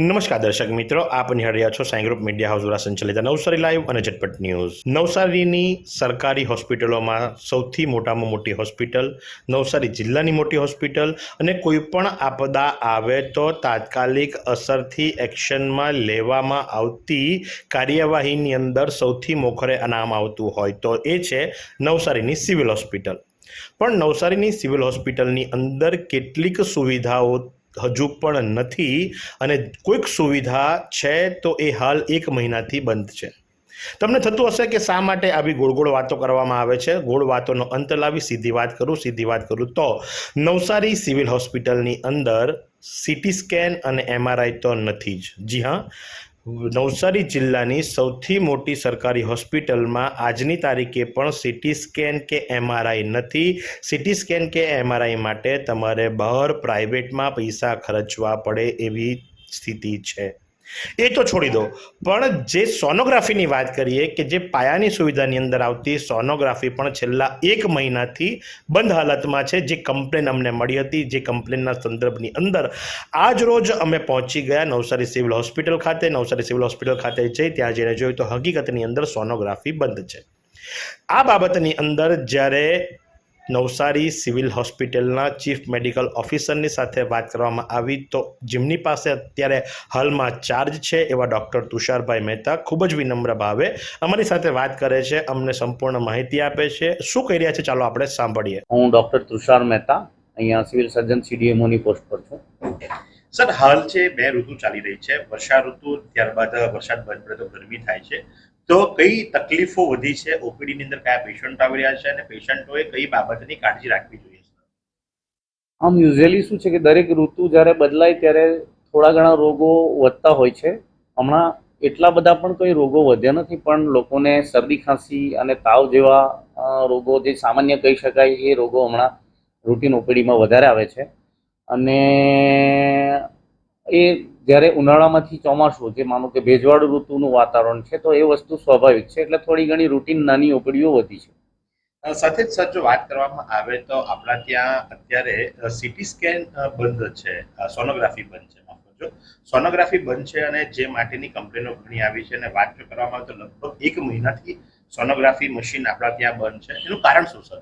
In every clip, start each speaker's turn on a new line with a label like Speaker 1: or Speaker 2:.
Speaker 1: નમસ્કાર દર્શક મિત્રો, આપ નિહાળ્યા છો સાઈ ગ્રુપ મીડિયા હાઉસ દ્વારા સંચાલિત નવસારી લાઈવ અને ઝટપટ ન્યૂઝ. નવસારીની સરકારી હોસ્પિટલોમાં સૌથી મોટામાં મોટી હોસ્પિટલ નવસારી જિલ્લાની મોટી હોસ્પિટલ અને કોઈ પણ આપદા આવે તો તાત્કાલિક અસરથી એક્શનમાં લેવામાં આવતી કાર્યવાહીની અંદર સૌથી મોખરે નામ આવતું હોય તો એ છે નવસારીની સિવિલ હોસ્પિટલ. પણ નવસારીની સિવિલ હોસ્પિટલની અંદર કેટલીક સુવિધાઓ હજુ પણ નથી અને કોઈક સુવિધા છે તો એ હાલ એક મહિનાથી બંધ છે. તમને થતું હશે કે શા માટે આવી ગોળ ગોળ વાતો કરવામાં આવે છે? ગોળ વાતોનો અંત લાવી સીધી વાત કરું, સીધી વાત કરું તો નવસારી સિવિલ હોસ્પિટલની અંદર સીટી સ્કેન અને એમઆરઆઈ તો નથી જ. જી હા નવસારી જિલ્લાની સૌથી મોટી સરકારી હોસ્પિટલમાં આજની તારીખે પણ સિટી સ્કેન કે એમઆરઆઈ નથી. સિટી સ્કેન કે એમઆરઆઈ માટે તમારે બહાર પ્રાઇવેટમાં પૈસા ખર્ચવા પડે એવી સ્થિતિ છે. એ તો છોડી દો. પણ જે સોનોગ્રાફીની વાત કરીએ કે જે પાયાની સુવિધાની અંદર આવતી સોનોગ્રાફી પણ છેલ્લા એક મહિનાથી બંધ હાલતમાં છે. જે કમ્પ્લેન અમને મળી હતી, જે કમ્પ્લેનના સંદર્ભની અંદર આજ રોજ અમે પહોંચી ગયા નવસારી સિવિલ હોસ્પિટલ ખાતે. નવસારી સિવિલ હોસ્પિટલ ખાતે જઈ ત્યાં જઈને જોયું તો હકીકતની અંદર સોનોગ્રાફી બંધ છે. આ બાબતની અંદર જ્યારે નવસારી સિવિલ હોસ્પિટલના ચીફ મેડિકલ ઓફિસરની સાથે વાત કરવામાં આવી તો જેમની પાસે અત્યારે હાલમાં ચાર્જ છે એવા ડૉક્ટર તુષારભાઈ મહેતા ખૂબ જ વિનમ્ર ભાવે અમારી સાથે વાત કરે છે અમને સંપૂર્ણ માહિતી આપે છે. શું કહી રહ્યા છે? ચાલો આપણે સાંભળીએ.
Speaker 2: હું ડૉક્ટર તુષાર મહેતા અહીંયા સિવિલ સર્જન સીડીએમઓની પોસ્ટ પર છું.
Speaker 1: સર હાલ છે બે ઋતુ ચાલી રહી છે વર્ષા ઋતુ ત્યારબાદ વરસાદ બંધ પડે તો ગરમી થાય છે. તો કઈ તકલીફો વધી છે? ઓપીડીની અંદર કયા પેશન્ટ આવી રહ્યા છે અને પેશન્ટોએ કઈ બાબતની કાળજી રાખવી જોઈએ
Speaker 2: આમ યુઝ્યુઅલી શું છે કે દરેક ઋતુ જ્યારે બદલાય ત્યારે થોડા ઘણા રોગો વધતા હોય છે. હમણાં એટલા બધા પણ કોઈ રોગો વધ્યા નથી, પણ લોકોને શરદી, ખાંસી અને તાવ જેવા રોગો જે સામાન્ય કહી શકાય એ રોગો હમણાં રૂટીન ઓપીડીમાં વધારે આવે છે. અને એ જ્યારે ઉનાળામાંથી ચોમાસું જે માનો કે ભેજવાળું ઋતુનું વાતાવરણ છે, તો એ વસ્તુ સ્વાભાવિક છે. એટલે થોડી ઘણી રૂટીન નાની ઓપીડીઓ વધી છે.
Speaker 1: સાથે જ જો વાત કરવામાં આવે તો આપણા ત્યાં અત્યારે સીટી સ્કેન બંધ છે. સોનોગ્રાફી બંધ છે કરજો. સોનોગ્રાફી બંધ છે અને જે માટેની કમ્પ્લેનો ઘણી આવી છે અને વાત જો કરવામાં આવે તો લગભગ એક મહિનાથી સોનોગ્રાફી મશીન આપણા ત્યાં બંધ છે. એનું કારણ શું સર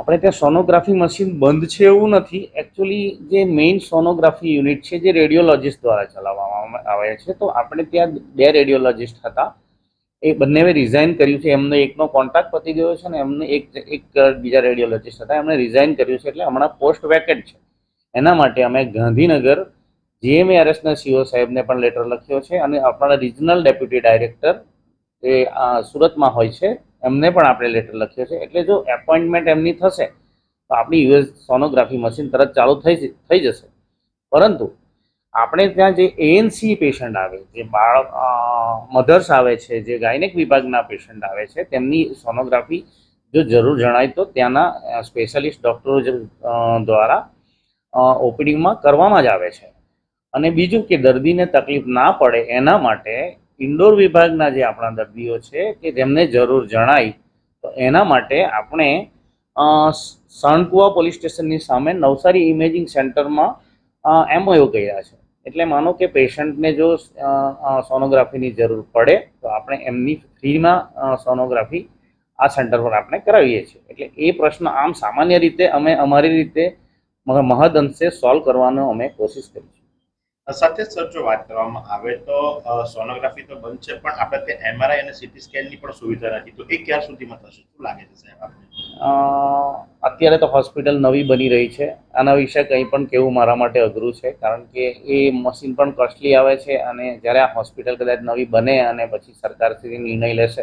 Speaker 2: આપણે ત્યાં સોનોગ્રાફી મશીન બંધ છે એવું નથી. એકચ્યુઅલી જે મેઇન સોનોગ્રાફી યુનિટ છે, જે રેડિયોલોજિસ્ટ દ્વારા ચલાવવામાં આવે છે, તો આપણે ત્યાં બે રેડિયોલોજિસ્ટ હતા. એ બંનેએ રિઝાઇન કર્યું છે. એમને એકનો કોન્ટ્રાક્ટ પતી ગયો છે અને એમને એક એક બીજા રેડિયોલોજિસ્ટ હતા. એમણે રિઝાઇન કર્યું છે એટલે હમણાં પોસ્ટ વેકેન્ટ છે. એના માટે અમે ગાંધીનગર જીએમએઆરએસના સીઓ સાહેબને પણ લેટર લખ્યો છે અને આપણા રિજનલ ડેપ્યુટી ડાયરેક્ટર એ સુરતમાં હોય છે. એમને પણ આપણે લેટર લખ્યો છે એટલે જો એપોઇન્ટમેન્ટ એમની થશે, તો આપણી યુએસ સોનોગ્રાફી મશીન તરત ચાલુ થઈ થઈ જશે. પરંતુ આપણે ત્યાં જે એએનસી પેશન્ટ આવે, જે બાળક મધર્સ આવે છે, જે ગાયનેક વિભાગના પેશન્ટ આવે છે, તેમની સોનોગ્રાફી જો જરૂર જણાય તો ત્યાંના સ્પેશિયાલિસ્ટ ડૉક્ટરો દ્વારા ઓપીડીમાં કરવામાં જ આવે છે. અને બીજું કે દર્દીને તકલીફ ના પડે એના માટે ઇન્ડોર વિભાગના જે આપણા દર્દીઓ છે કે જેમને જરૂર જણાય, તો એના માટે આપણે સણકુવા પોલીસ સ્ટેશનની સામે નવસારી ઇમેજિંગ સેન્ટરમાં એમઓયુ કર્યા છે. એટલે માનો કે પેશન્ટને જો સોનોગ્રાફીની જરૂર પડે, તો આપણે એમની ફ્રીમાં સોનોગ્રાફી આ સેન્ટર પર આપણે કરાવીએ છીએ. એટલે એ પ્રશ્ન આમ સામાન્ય રીતે અમે અમારી રીતે મહદ અંશે સોલ્વ કરવાનો અમે કોશિશ કરી છે
Speaker 1: સાથે સર, જો વાત કરવામાં આવે તો સોનોગ્રાફી તો બંધ છે, પણ આપણે ત્યાં એમઆરઆઈ અને સીટી સ્કેનની પણ સુવિધા નથી. તો એ ક્યાં સુધીમાં થશે? શું લાગે છે સાહેબ
Speaker 2: અત્યારે તો હોસ્પિટલ નવી બની રહી છે. આના વિશે કંઈ પણ કહેવું મારા માટે અઘરું છે, કારણ કે એ મશીન પણ કોસ્ટલી આવે છે અને જ્યારે આ હોસ્પિટલ કદાચ નવી બને અને પછી સરકાર શ્રી નિર્ણય લેશે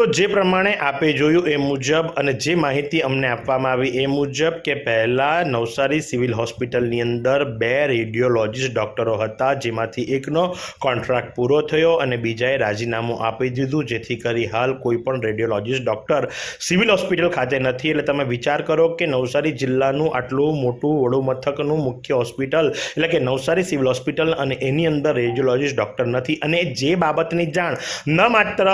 Speaker 1: તો જે પ્રમાણે આપે જોયું એ મુજબ અને જે માહિતી અમને આપવામાં આવી એ મુજબ કે પહેલાં નવસારી સિવિલ હોસ્પિટલની અંદર બે રેડિયોલોજીસ્ટ ડૉક્ટરો હતા, જેમાંથી એકનો કોન્ટ્રાક્ટ પૂરો થયો અને બીજાએ રાજીનામું આપી દીધું, જેથી કરી હાલ કોઈ પણ રેડિયોલોજીસ્ટ ડૉક્ટર સિવિલ હોસ્પિટલ ખાતે નથી. એટલે તમે વિચાર કરો કે નવસારી જિલ્લાનું આટલું મોટું વડું મથકનું મુખ્ય હોસ્પિટલ, એટલે કે નવસારી સિવિલ હોસ્પિટલ અને એની અંદર રેડિયોલોજીસ્ટ ડૉક્ટર નથી. અને જે બાબતની જાણ ન માત્ર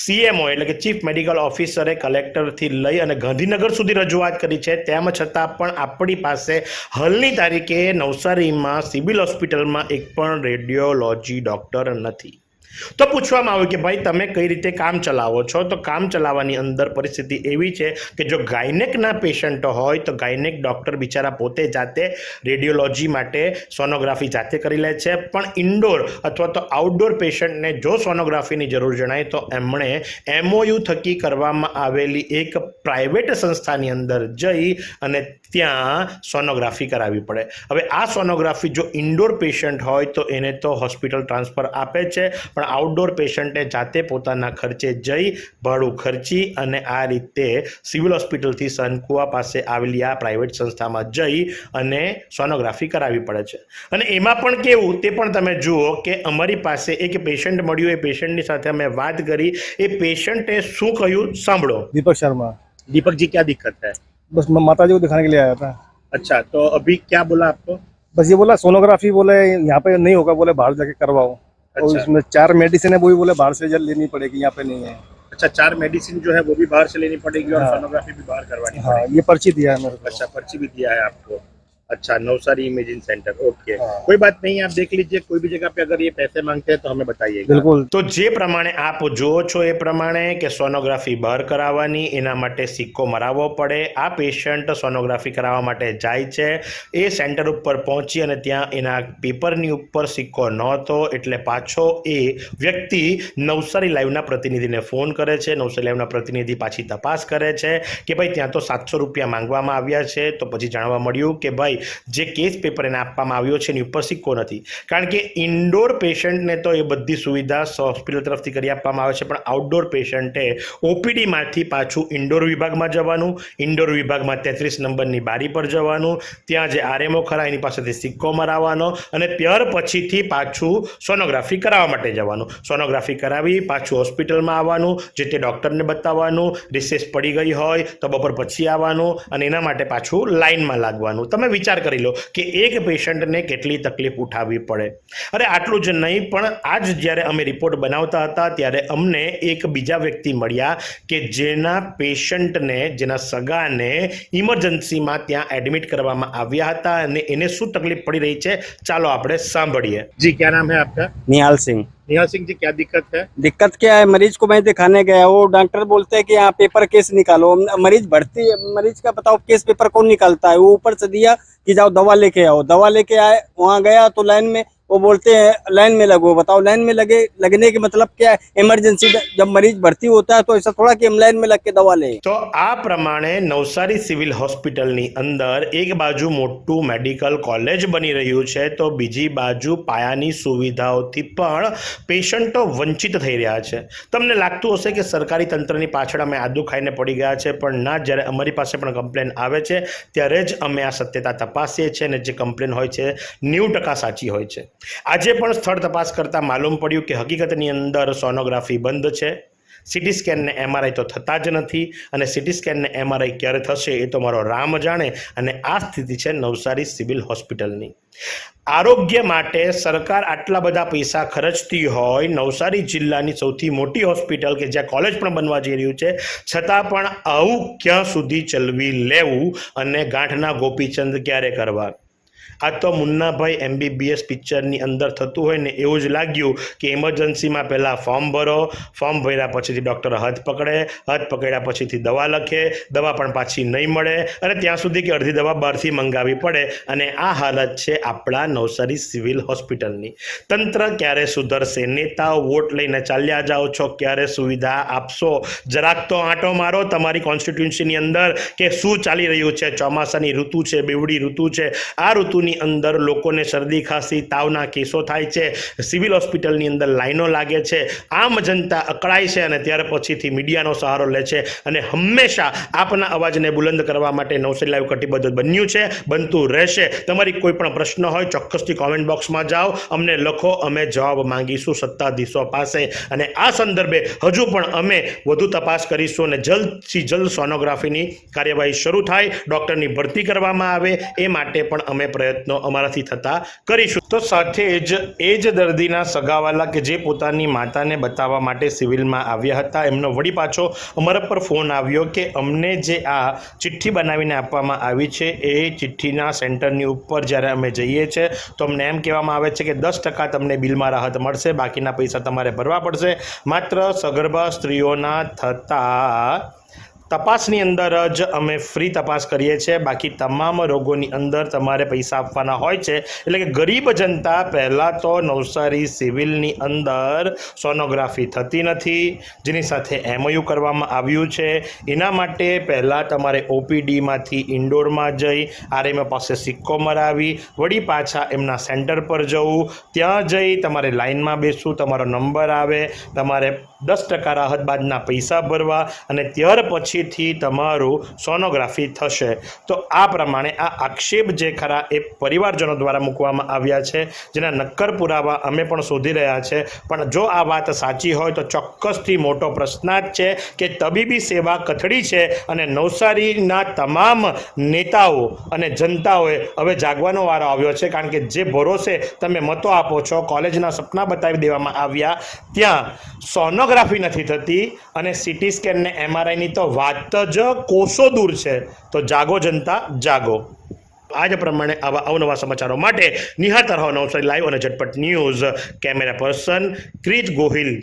Speaker 1: સીએમઓ એટલે કે ચીફ મેડિકલ ઓફિસરે કલેક્ટરથી લઈ અને ગાંધીનગર સુધી રજૂઆત કરી છે. તેમ છતાં પણ આપણી પાસે હાલની તારીખે નવસારીમાં સિવિલ હોસ્પિટલમાં એક પણ રેડિયોલોજી ડૉક્ટર નથી. તો પૂછવામાં આવ્યું કે ભાઈ, તમે કઈ રીતે કામ ચલાવો છો? તો કામ ચલાવવાની અંદર પરિસ્થિતિ એવી છે કે જો ગાયનેકના પેશન્ટ હોય, તો ગાયનેક ડૉક્ટર બિચારા પોતે જાતે રેડિયોલોજી માટે સોનોગ્રાફી જાતે કરી લે છે. પણ ઇન્ડોર અથવા તો આઉટડોર પેશન્ટને જો સોનોગ્રાફીની જરૂર જણાય, તો એમણે એમઓયુ થકી કરવામાં આવેલી એક પ્રાઇવેટ સંસ્થાની અંદર જઈ અને ત્યાં સોનોગ્રાફી કરાવવી પડે. હવે આ સોનોગ્રાફી જો ઇન્ડોર પેશન્ટ હોય, તો એને તો હોસ્પિટલ ટ્રાન્સફર આપે છે. પણ આઉટડોર પેશન્ટે જાતે પોતાના ખર્ચે જઈ ભાડું ખર્ચી અને આ રીતે સિવિલ હોસ્પિટલથી સનકુવા પાસે આવેલી આ પ્રાઇવેટ સંસ્થામાં જઈ અને સોનોગ્રાફી કરાવવી પડે છે અને એમાં પણ કેવું તે પણ તમે જુઓ કે અમારી પાસે એક પેશન્ટ મળ્યું એ પેશન્ટની સાથે અમે વાત કરી એ પેશન્ટે શું કહ્યું સાંભળો
Speaker 3: दीपक शर्मा
Speaker 4: दीपक जी क्या दिक्कत है
Speaker 3: बस मैं माता जी को दिखाने के लिए आया था
Speaker 4: अच्छा तो अभी क्या बोला आपको
Speaker 3: बस ये बोला सोनोग्राफी बोले यहाँ पे नहीं होगा बोले बाहर जाके करवाओ और
Speaker 4: अच्छा
Speaker 3: इसमें चार मेडिसिन है वो भी बोले बाहर से जल लेनी पड़ेगी यहाँ पे नहीं है
Speaker 4: अच्छा चार मेडिसिन जो है वो भी बाहर से लेनी पड़ेगी और
Speaker 3: हाँ।
Speaker 4: सोनोग्राफी भी बाहर करवानी
Speaker 3: हाँ
Speaker 4: पड़ेगी
Speaker 3: ये पर्ची दिया है मेरे को
Speaker 4: अच्छा पर्ची भी दिया है आपको अच्छा नवसारी इमेजिंग सेंटर ओके
Speaker 3: हाँ।
Speaker 4: कोई बात नहीं आप देख लीजिए कोई भी जगह पे अगर ये पैसे मांगते हैं तो हमें बताइएगा
Speaker 3: बिल्कुल
Speaker 1: તો જે પ્રમાણે આપ જુઓ છો એ પ્રમાણે કે સોનોગ્રાફી બહાર કરાવવાની એના માટે સિક્કો મરાવવો પડે આ પેશન્ટ સોનોગ્રાફી કરાવવા માટે જાય છે એ સેન્ટર ઉપર પહોંચી અને ત્યાં એના પેપરની ઉપર સિક્કો નહોતો એટલે પાછો એ વ્યક્તિ નવસારી લાઈવના પ્રતિનિધિને ફોન કરે છે નવસારી લાઈવના પ્રતિનિધિ પાછી તપાસ કરે છે કે ભાઈ ત્યાં તો સાતસો રૂપિયા માંગવામાં આવ્યા છે તો પછી જાણવા મળ્યું કે ભાઈ જે કેસ પેપર એને આપવામાં આવ્યો છે એની ઉપર સિક્કો નથી. કારણ કે ઇન્ડોર પેશન્ટને તો એ બધી સુવિધા હોસ્પિટલ તરફથી કરી આપવામાં આવે છે, પણ આઉટડોર પેશન્ટે ઓપીડીમાંથી પાછું ઇન્ડોર વિભાગમાં જવાનું ઇન્ડોર વિભાગમાં તેત્રીસ નંબરની બારી પર જવાનું, ત્યાં જે આરએમઓ ખરા એની પાસેથી સિક્કો મરાવવાનો અને ત્યાર પછીથી પાછું સોનોગ્રાફી કરાવવા માટે જવાનું. સોનોગ્રાફી કરાવી પાછું હોસ્પિટલમાં આવવાનું, જે તે ડૉક્ટરને બતાવવાનું રિસેસ પડી ગઈ હોય તો બપોર પછી આવવાનું અને એના માટે પાછું લાઇનમાં લાગવાનું. તમે વિચાર વિચાર કરી લો કે એક પેશન્ટને કેટલી તકલીફ ઉઠાવવી પડે. અરે આટલું જ નહીં પણ આજ જ્યારે અમે રિપોર્ટ બનાવતા હતા ત્યારે અમને એક બીજા વ્યક્તિ મળ્યા કે જેના પેશન્ટને જેના સગાને ઇમરજન્સીમાં ત્યાં એડમિટ કરવામાં આવ્યા હતા અને એને શું તકલીફ પડી રહી છે ચાલો આપણે સાંભળીએ.
Speaker 4: જી ક્યાં નામ હે આપકા?
Speaker 5: નિહાલ સિંહ.
Speaker 4: निहाल सिंह जी, क्या दिक्कत है?
Speaker 5: दिक्कत क्या है? मरीज़ को मैं दिखाने गया वो डॉक्टर बोलते हैं कि यहाँ पेपर केस निकालो। मरीज़ भर्ती मरीज़ का बताओ, केस पेपर कौन निकालता है? वो ऊपर से दिया कि जाओ दवा लेके आओ। दवा लेके आए, वहाँ गया तो लाइन में वो बोलते हैं लाइन में लगो बताओ लाइन में लगे लगने के मतलब क्या है इमरजेंसी जब मरीज भर्ती होता है तो ऐसा थोड़ा कि हम लाइन में लग के दवा लें
Speaker 1: તો આ પ્રમાણે નવસારી સિવિલ હોસ્પિટલની અંદર એક બાજુ મોટું મેડિકલ કોલેજ બની રહ્યું છે તો બીજી બાજુ પાયાની સુવિધાઓથી પણ પેશન્ટો વંચિત થઈ રહ્યા છે તમને લાગતું હશે કે સરકારી તંત્રની પાછળ અમે આદુ ખાઈને પડી ગયા છે પણ ના જ્યારે અમારી પાસે પણ કમ્પ્લેન આવે છે ત્યારે જ અમે આ સત્યતા તપાસીએ છીએ અને જે કમ્પ્લેન હોય છે નેવું ટકા સાચી હોય છે આજે પણ સ્થળ તપાસ કરતાં માલુમ પડ્યું કે હકીકતની અંદર સોનોગ્રાફી બંધ છે. સિટી સ્કેનને એમઆરઆઈ તો થતા જ નથી અને સિટી સ્કેનને એમઆરઆઈ ક્યારે થશે એ તો મારો રામ જાણે અને આ સ્થિતિ છે નવસારી સિવિલ હોસ્પિટલની. આરોગ્ય માટે સરકાર આટલા બધા પૈસા ખર્ચતી હોય નવસારી જિલ્લાની સૌથી મોટી હોસ્પિટલ કે જ્યાં કોલેજ પણ બનવા જઈ રહ્યું છે, છતાં પણ આવું ક્યાં સુધી ચલવી લેવું અને ગાંઠના ગોપીચંદ ક્યારે કરવા? આ તો મુન્નાભાઈ એમબીબીએસ પિક્ચરની અંદર થતું હોય ને એવું જ લાગ્યું કે ઇમરજન્સીમાં પહેલાં ફોર્મ ભરો ફોર્મ ભર્યા પછીથી ડૉક્ટર હાથ પકડે, હાથ પકડ્યા પછીથી દવા લખે, દવા પણ પાછી નહીં મળે અને ત્યાં સુધી કે અડધી દવા બહારથી મંગાવી પડે અને આ હાલત છે આપણા નવસારી સિવિલ હોસ્પિટલની. તંત્ર ક્યારે સુધરશે? નેતાઓ વોટ લઈને ચાલ્યા જાઓ છો? ક્યારે સુવિધા આપશો? જરાક તો આંટો મારો તમારી કોન્સ્ટિટ્યુન્સીની અંદર કે શું ચાલી રહ્યું છે? ચોમાસાની ઋતુ છે, બેવડી ઋતુ છે. આ ઋતુ ઋતુની અંદર લોકોને શરદી ખાંસી, તાવના કેસો થાય છે, સિવિલ હોસ્પિટલની અંદર લાઈનો લાગે છે, આમ જનતા અકળાય છે અને ત્યાર પછીથી મીડિયાનો સહારો લે છે અને હંમેશા આપના અવાજને બુલંદ કરવા માટે નવસારી લાઈવ કટિબદ્ધ બન્યું છે, બનતું રહેશે. તમારી કોઈ પણ પ્રશ્ન હોય ચોક્કસથી કોમેન્ટ બોક્સમાં જાઓ. અમને લખો, અમે જવાબ માંગીશું સત્તાધીશો પાસે. અને આ સંદર્ભે હજુ પણ અમે વધુ તપાસ કરીશું અને જલ્દથી જલ્દ સોનોગ્રાફીની કાર્યવાહી શરૂ થાય, ડૉક્ટરની ભરતી કરવામાં આવે, એ માટે પણ અમે પ્રયત્નો અમારાથી થતા કરીશું. તો સાથે જ એ જ દર્દીના સગાવાલા કે જે પોતાની માતાને બતાવવા માટે સિવિલમાં આવ્યા હતા, એમનો વળી પાછો અમારા પર ફોન આવ્યો કે અમને જે આ ચિઠ્ઠી બનાવીને આપવામાં આવી છે, એ ચિઠ્ઠીના સેન્ટરની ઉપર જ્યારે અમે જઈએ છીએ તો અમને એમ કહેવામાં આવે છે કે દસ ટકા તમને બિલમાં રાહત મળશે, બાકીના પૈસા તમારે ભરવા પડશે. માત્ર સગર્ભા સ્ત્રીઓના થતા તપાસની અંદર જ અમે ફ્રી તપાસ કરીએ છીએ. બાકી તમામ રોગોની અંદર તમારે પૈસા આપવાના હોય છે. એટલે કે ગરીબ જનતા પહેલાં તો નવસારી સિવિલની અંદર સોનોગ્રાફી થતી નથી, જેની સાથે એમઓયુ કરવામાં આવ્યું છે. એના માટે પહેલાં તમારે ઓપીડીમાંથી ઇન્ડોરમાં જઈ, આરએમએ પાસે સિક્કો મરાવી, વળી પાછા એમના સેન્ટર પર જવું. ત્યાં જઈ તમારે લાઇનમાં બેસવું, તમારો નંબર આવે, તમારે દસ ટકા રાહત બાદના પૈસા ભરવા અને ત્યાર પછીથી તમારું સોનોગ્રાફી થશે. તો આ પ્રમાણે આ આક્ષેપ જે ખરા એ પરિવારજનો દ્વારા મૂકવામાં આવ્યા છે. જેના નક્કર પુરાવા અમે પણ શોધી રહ્યા છે. પણ જો આ વાત સાચી હોય તો ચોક્કસથી મોટો પ્રશ્નાર્થ છે કે તબીબી સેવા કથળી છે અને નવસારીના તમામ નેતાઓ અને જનતાઓએ હવે જાગવાનો વારો આવ્યો છે. કારણ કે જે ભરોસે તમે મતો આપો છો, કોલેજના સપના બતાવી દેવામાં આવ્યા, ત્યાં સોનોગ્રાફી નથી થતી અને સિટી સ્કેન ને એમઆરઆઈની તો વાત જ કોષો દૂર છે. તો જાગો જનતા, જાગો. આજ પ્રમાણે આવા અવનવા સમાચારો માટે નિહાળતા રહો નવસારી લાઈવ અને Jhatpat news. Camera person Krij Gohil.